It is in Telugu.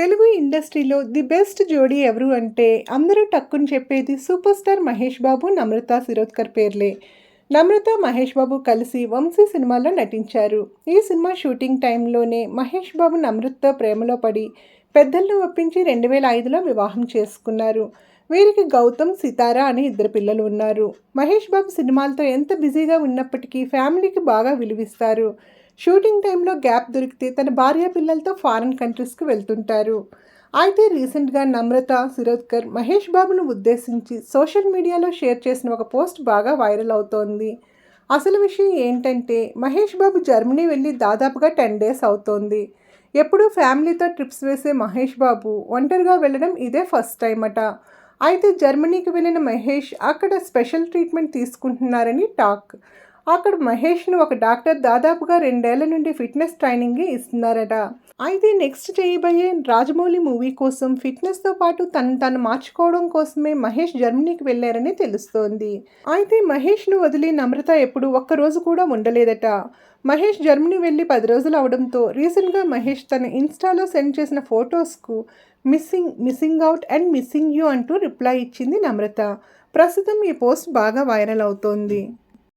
తెలుగు ఇండస్ట్రీలో ది బెస్ట్ జోడీ ఎవరు అంటే అందరూ టక్కుని చెప్పేది సూపర్ స్టార్ మహేష్ బాబు నమ్రత శిరోద్కర్ పేర్లే. నమ్రత మహేష్ బాబు కలిసి వంశీ సినిమాలో నటించారు. ఈ సినిమా షూటింగ్ టైంలోనే మహేష్ బాబు నమ్రతతో ప్రేమలో పడి పెద్దలను ఒప్పించి రెండు వేల ఐదులో వివాహం చేసుకున్నారు. వీరికి గౌతమ్ సితారా అనే ఇద్దరు పిల్లలు ఉన్నారు. మహేష్ బాబు సినిమాలతో ఎంత బిజీగా ఉన్నప్పటికీ ఫ్యామిలీకి బాగా విలువిస్తారు. షూటింగ్ టైంలో గ్యాప్ దొరికితే తన భార్య పిల్లలతో ఫారిన్ కంట్రీస్కి వెళ్తుంటారు. అయితే రీసెంట్గా నమ్రత శిరోద్కర్ మహేష్ బాబును ఉద్దేశించి సోషల్ మీడియాలో షేర్ చేసిన ఒక పోస్ట్ బాగా వైరల్ అవుతోంది. అసలు విషయం ఏంటంటే మహేష్ బాబు జర్మనీ వెళ్ళి దాదాపుగా టెన్ డేస్ అవుతోంది. ఎప్పుడూ ఫ్యామిలీతో ట్రిప్స్ వేసే మహేష్ బాబు ఒంటరిగా వెళ్ళడం ఇదే ఫస్ట్ టైం అట. అయితే జర్మనీకి వెళ్ళిన మహేష్ అక్కడ స్పెషల్ ట్రీట్మెంట్ తీసుకుంటున్నారని టాక్. అక్కడ మహేష్ను ఒక డాక్టర్ దాదాపుగా రెండేళ్ళ నుండి ఫిట్నెస్ ట్రైనింగ్ ఇస్తున్నారట. అయితే నెక్స్ట్ చేయబోయే రాజమౌళి మూవీ కోసం ఫిట్నెస్తో పాటు తను తను మార్చుకోవడం కోసమే మహేష్ జర్మనీకి వెళ్ళారని తెలుస్తోంది. అయితే మహేష్ను వదిలి నమ్రత ఎప్పుడు ఒక్కరోజు కూడా ఉండలేదట. మహేష్ జర్మనీ వెళ్ళి పది రోజులు అవడంతో రీసెంట్గా మహేష్ తన ఇన్స్టాలో సెండ్ చేసిన ఫొటోస్కు missing missing out and missing you అంటూ రిప్లై ఇచ్చింది నమ్రత. ప్రస్తుతం ఈ పోస్ట్ బాగా వైరల్ అవుతోంది.